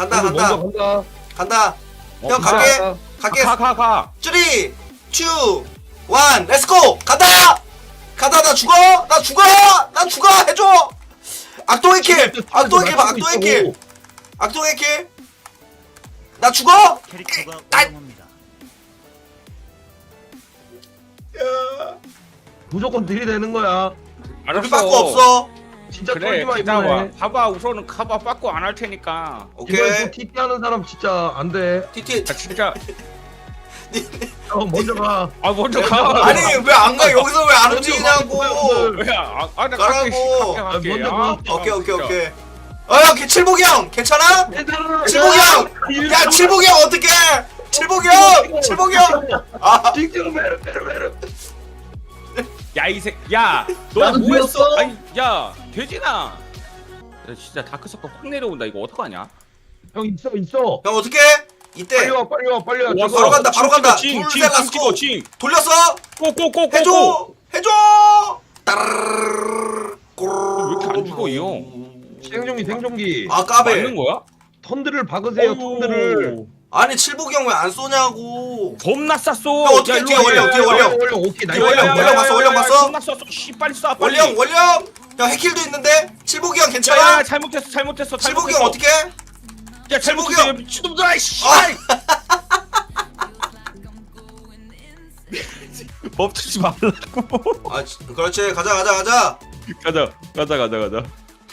간다 먼저 간다. 간다. 간다. 어, 형 가, 갈게. 가. 갈게. 가, 가, 가. 3 2 1 렛츠고 간다. 간다. 나 죽어. 나 죽어. 나 죽어. 해줘. 악동의 킬. 악동의 킬 봐, 악동의 킬. 악동의 킬나 죽어? 캐릭터가 무조건 들이대는 거야. 알았어. 우리 빠꾸 없어 진짜 그래, 쫄지마 기다려봐. 이번에. 봐봐, 우선은 가봐, 빠꾸 안 할 테니까. 이번에 오케이 또 TT 하는 사람 진짜 안 돼. TT 아, 진짜. 형 먼저 가. 아, 먼저 가. 아니 왜 안가 여기서 왜 안 움직이냐고 왜? 아, 아, 나 가라고. 갈게, 갈게, 아, 갈게. 먼저 아, 가. 오케이 오케이 진짜. 오케이 어형 칠복이 형 괜찮아? 칠복이 형! 야 칠복이 형 어떡해! 칠복이 형! 칠복이 형! 아 징징 메르 메르 메르. 야, 이 새, 야, 너 나도 뭐 했어? 아니, 야, 돼지나. 야, 진짜 다크서클 확 내려온다. 이거 어떡하냐? 형 있어 있어. 형 어떡해? 이때 빨리 와 빨리 와 빨리 와. 와, 저거. 바로 간다, 바로 간다. 징, 둘, 징, 셋, 징 렛츠고. 찍어, 징. 돌렸어? 꼬꼬꼬꼬. 해줘! 해줘! 따르르르르르 왜 이렇게 안 죽어, 이 형? 생존기 생존기. 아 까베 맞는 거야? 턴들을 박으세요 턴들을. 아니 칠복이 형 왜 안 쏘냐고 겁나 쌌어. 형, 어떻게 야, 뒤에 야, 뒤에 야. 야, 오케이 나이스. 야, 올려 야, 봤어, 야, 야, 봤어? 겁나 쌌어. 씨, 빨리 쏴. 빨리. 원령 원령 형 해킬도 있는데 칠복이 형 야, 괜찮아? 야, 잘못했어. 잘못했어. 칠복이 잘못했어. 형 어떡해? 야, 잘못했어. 형. 미친놈들아, 씨. 아 멈추지 말라고. 아, 지- 그렇지 가자 가자 가자 가자, 가자, 가자, 가자.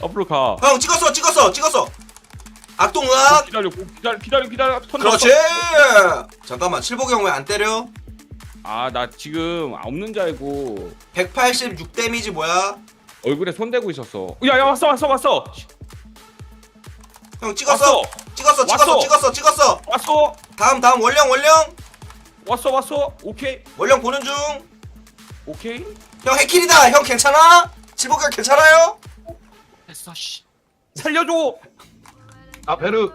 앞으로 가. 형 찍었어 찍었어 찍었어 악동악 기다려, 기다려, 기다려, 기다려. 턴 그렇지. 잠깐만 칠복이 형 왜 안 때려? 아, 나 지금 없는 줄 알고 186 데미지 뭐야? 얼굴에 손 대고 있었어. 야, 야, 왔어, 왔어, 왔어. 형 찍었어 왔어, 찍었어 찍었어 왔어. 찍었어 찍었어 왔어, 다음 다음 원령 원령 왔어, 왔어. 오케이, 원령 보는 중형 오케이. 해킬이다 형 괜찮아? 칠복이 형 괜찮아요? 됐어, 씨. 살려줘. 아 베르